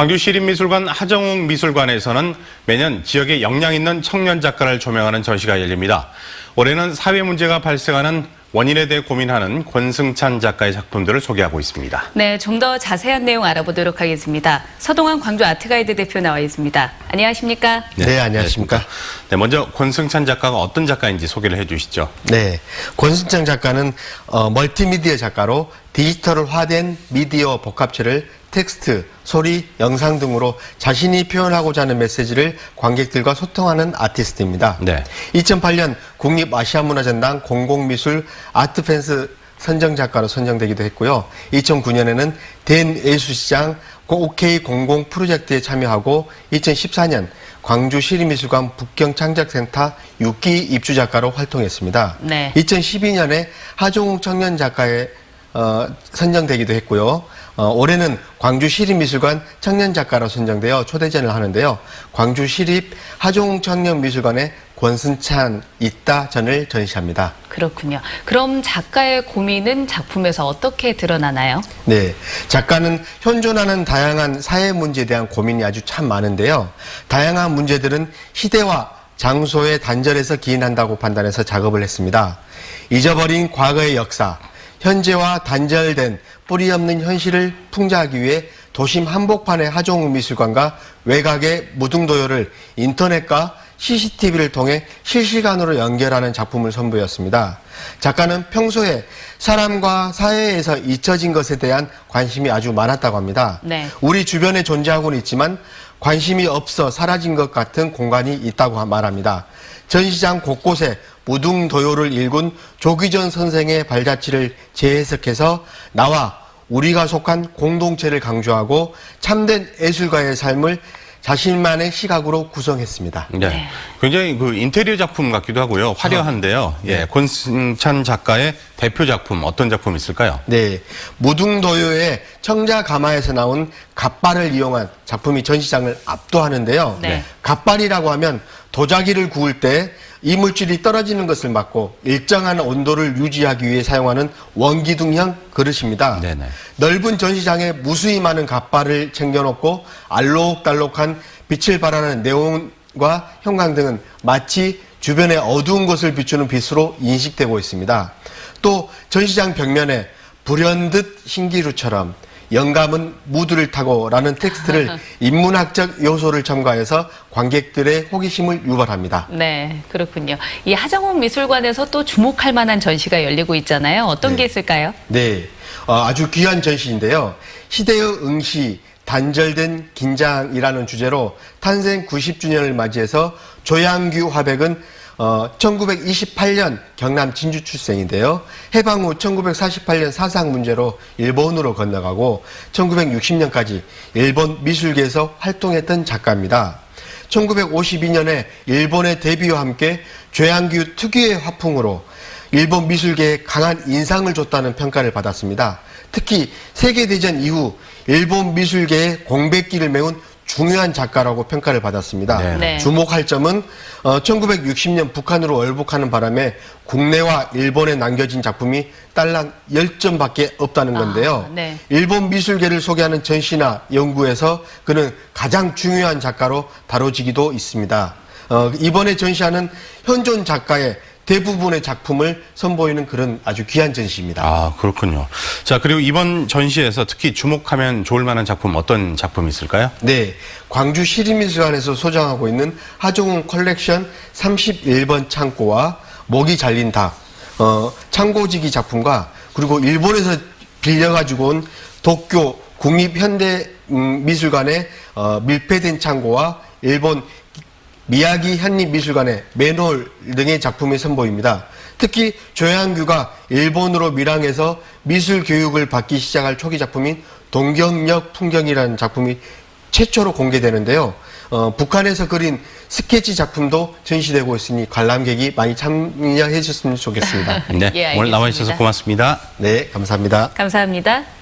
광주 시립미술관 하정웅 미술관에서는 매년 지역에 역량 있는 청년 작가를 조명하는 전시가 열립니다. 올해는 사회 문제가 발생하는 원인에 대해 고민하는 권승찬 작가의 작품들을 소개하고 있습니다. 네, 좀 더 자세한 내용 알아보도록 하겠습니다. 서동환 광주 아트가이드 대표 나와 있습니다. 안녕하십니까? 네, 안녕하십니까. 네, 먼저 권승찬 작가가 어떤 작가인지 소개를 해주시죠. 네, 권순창 작가는 어, 멀티미디어 작가로 디지털화된 미디어 복합체를 텍스트, 소리, 영상 등으로 자신이 표현하고자 하는 메시지를 관객들과 소통하는 아티스트입니다. 네. 2008년 국립 아시아문화전당 공공미술 아트펜스 선정 작가로 선정되기도 했고요. 2009년에는 대예술시장 OK00 프로젝트에 참여하고 2014년 광주 시립미술관 북경 창작센터 6기 입주 작가로 활동했습니다. 네. 2012년에 하종욱 청년 작가에 어, 선정되기도 했고요. 어, 올해는 광주 시립미술관 청년 작가로 선정되어 초대전을 하는데요. 광주 시립 하종욱 청년 미술관에 권순찬 있다전을 전시합니다. 그렇군요. 그럼 작가의 고민은 작품에서 어떻게 드러나나요? 네. 작가는 현존하는 다양한 사회 문제에 대한 고민이 아주 참 많은데요. 다양한 문제들은 시대와 장소에 단절해서 기인한다고 판단해서 작업을 했습니다. 잊어버린 과거의 역사, 현재와 단절된 뿌리 없는 현실을 풍자하기 위해 도심 한복판의 하종욱 미술관과 외곽의 무등도요를 인터넷과 CCTV를 통해 실시간으로 연결하는 작품을 선보였습니다. 작가는 평소에 사람과 사회에서 잊혀진 것에 대한 관심이 아주 많았다고 합니다. 네. 우리 주변에 존재하고는 있지만 관심이 없어 사라진 것 같은 공간이 있다고 말합니다. 전시장 곳곳에 무등도요를 일군 조기전 선생의 발자취를 재해석해서 나와 우리가 속한 공동체를 강조하고 참된 예술가의 삶을 자신만의 시각으로 구성했습니다. 네. 굉장히 그 인테리어 작품 같기도 하고요. 화려한데요. 예, 권승찬 작가의 대표 작품 어떤 작품 있을까요? 네. 무등도요의 청자 가마에서 나온 갓발을 이용한 작품이 전시장을 압도하는데요. 네. 갓발이라고 하면 도자기를 구울 때 이물질이 떨어지는 것을 막고 일정한 온도를 유지하기 위해 사용하는 원기둥형 그릇입니다. 네네. 넓은 전시장에 무수히 많은 갓발을 챙겨놓고 알록달록한 빛을 발하는 네온과 형광 등은 마치 주변의 어두운 곳을 비추는 빛으로 인식되고 있습니다. 또 전시장 벽면에 불현듯 신기루처럼 영감은 무드를 타고라는 텍스트를 인문학적 요소를 첨가해서 관객들의 호기심을 유발합니다. 네, 그렇군요. 이 하정욱 미술관에서 또 주목할 만한 전시가 열리고 있잖아요. 어떤 게 있을까요? 네, 어, 아주 귀한 전시인데요. 시대의 응시, 단절된 긴장이라는 주제로 탄생 90주년을 맞이해서 조양규 화백은 어, 1928년 경남 진주 출생인데요. 해방 후 1948년 사상 문제로 일본으로 건너가고 1960년까지 일본 미술계에서 활동했던 작가입니다. 1952년에 일본의 데뷔와 함께 조양규 특유의 화풍으로 일본 미술계에 강한 인상을 줬다는 평가를 받았습니다. 특히 세계대전 이후 일본 미술계의 공백기를 메운 중요한 작가라고 평가를 받았습니다. 네. 네. 주목할 점은 어, 1960년 북한으로 얼복하는 바람에 국내와 일본에 남겨진 작품이 딸랑 10점밖에 없다는 건데요. 아, 네. 일본 미술계를 소개하는 전시나 연구에서 그는 가장 중요한 작가로 다뤄지기도 있습니다. 어, 이번에 전시하는 현존 작가의 대부분의 작품을 선보이는 그런 아주 귀한 전시입니다. 아, 그렇군요. 자, 그리고 이번 전시에서 특히 주목하면 좋을 만한 작품 어떤 작품이 있을까요? 네, 광주 시립미술관에서 소장하고 있는 하종훈 컬렉션 31번 창고와 목이 잘린 닭, 어, 창고지기 작품과 그리고 일본에서 빌려가지고 온 도쿄 국립현대미술관의 어, 밀폐된 창고와 일본 미야기 현립미술관의 맨홀 등의 작품이 선보입니다. 특히 조양규가 일본으로 밀항해서 미술 교육을 받기 시작할 초기 작품인 동경역 풍경이라는 작품이 최초로 공개되는데요. 어, 북한에서 그린 스케치 작품도 전시되고 있으니 관람객이 많이 참여해 주셨으면 좋겠습니다. 네. 예, 오늘 나와. 주셔서 고맙습니다. 네, 감사합니다. 감사합니다.